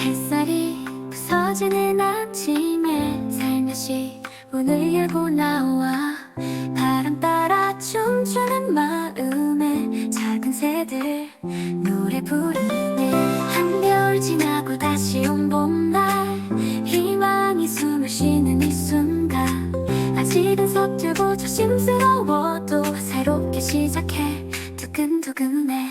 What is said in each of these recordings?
햇살이 부서지는 아침에 살며시 문을 열고 나와 바람 따라 춤추는 마음에 작은 새들 노래 부르네. 한겨울 지나고 다시 온 봄날 희망이 숨을 쉬는 이 순간 아직은 서툴고 조심스러워 ぐね。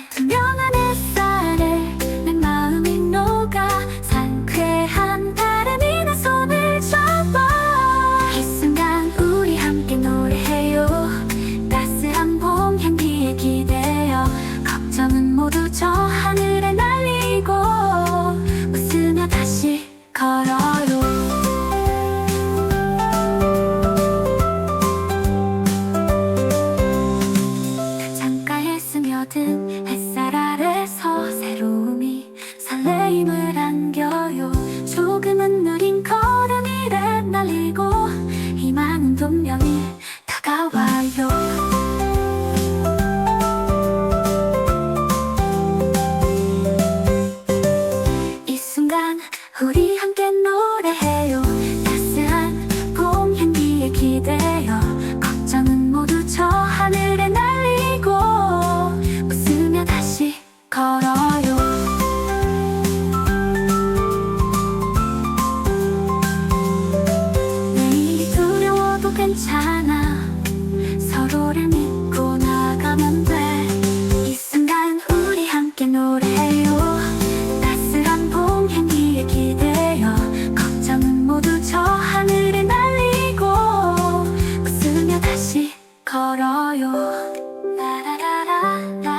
그리고 희망은 분명 너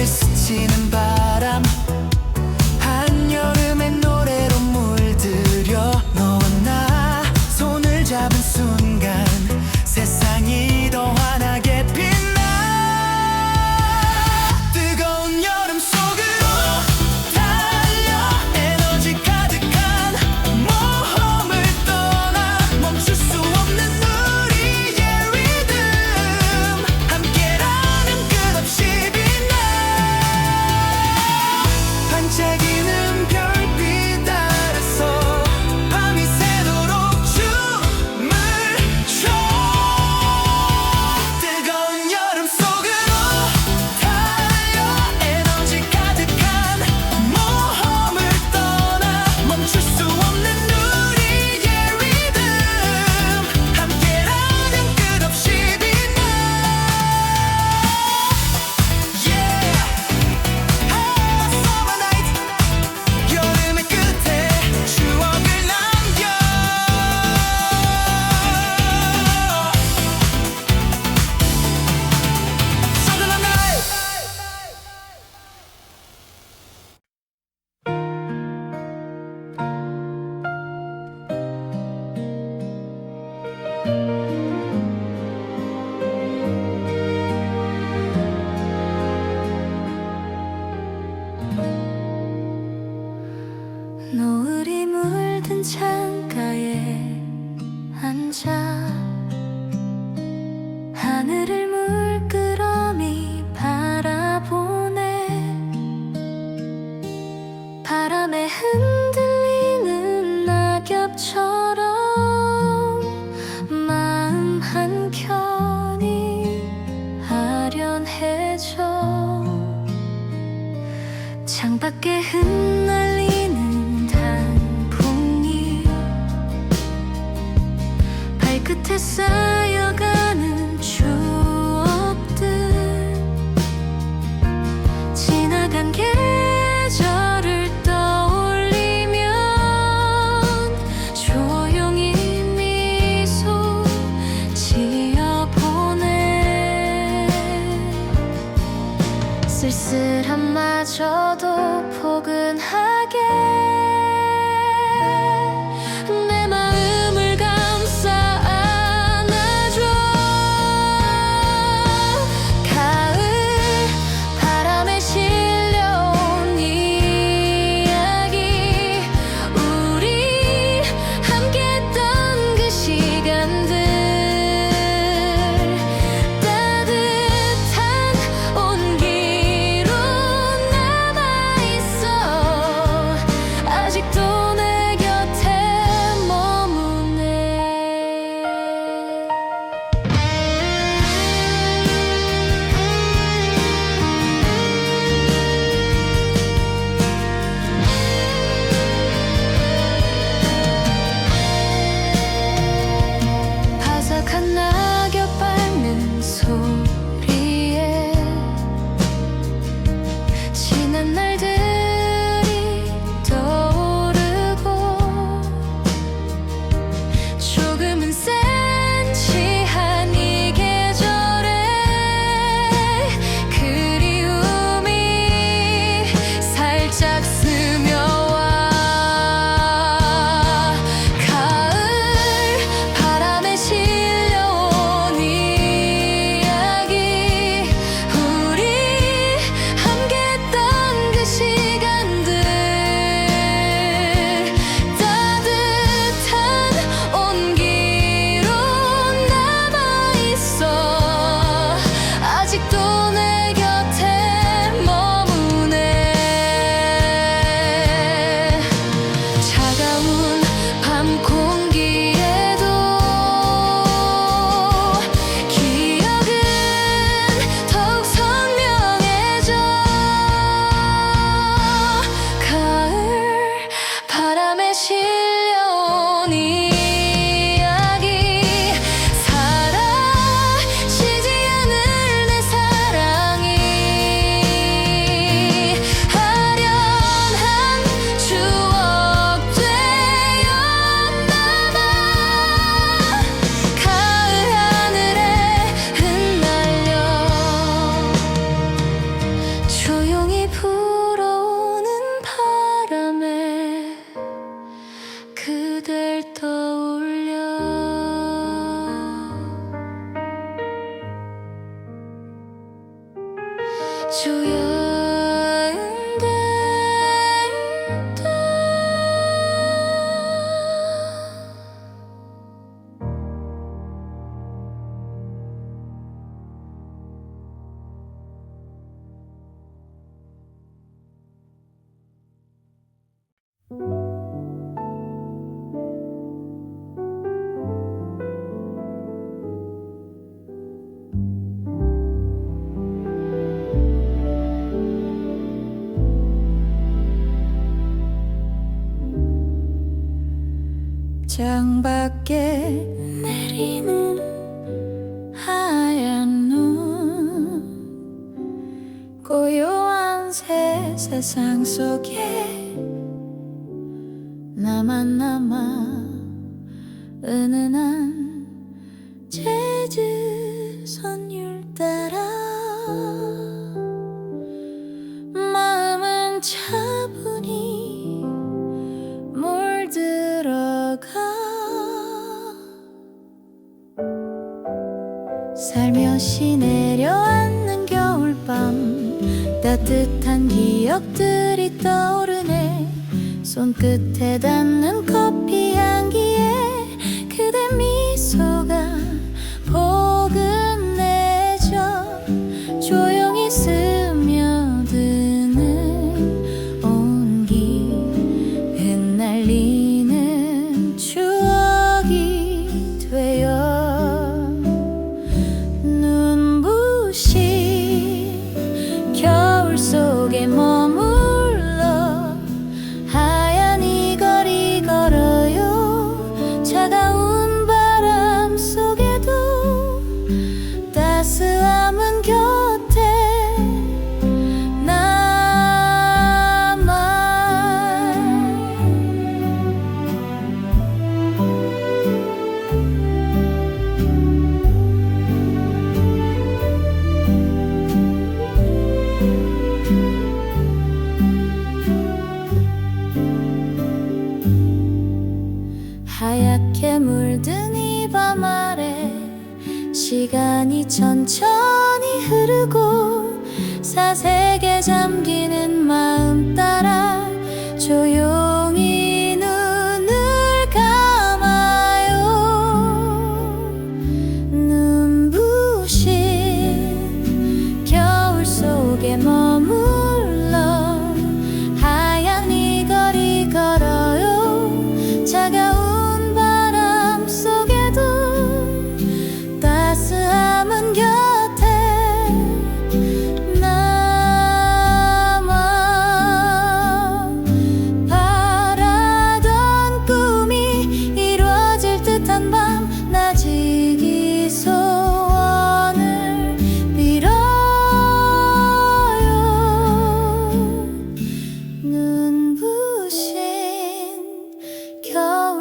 스치는 바 창밖에 흩날리는 단풍이 발끝에 쌓 쓸쓸함마저도 포근한 창밖에 내리는 하얀 눈 고요한 새 세상 속에 나만 남아 은은한 제 따뜻한 기억들이 떠오르네. 손끝에 닿는 커피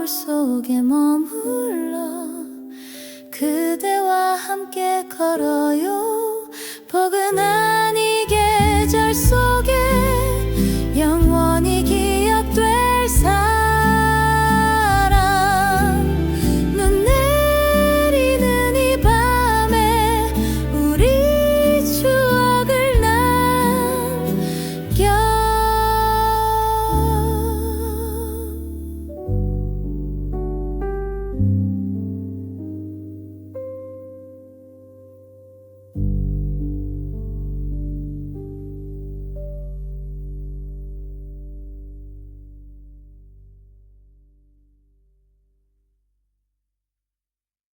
거울 속에 머물러 그대와 함께 걸어요. 포근한 이 계절 속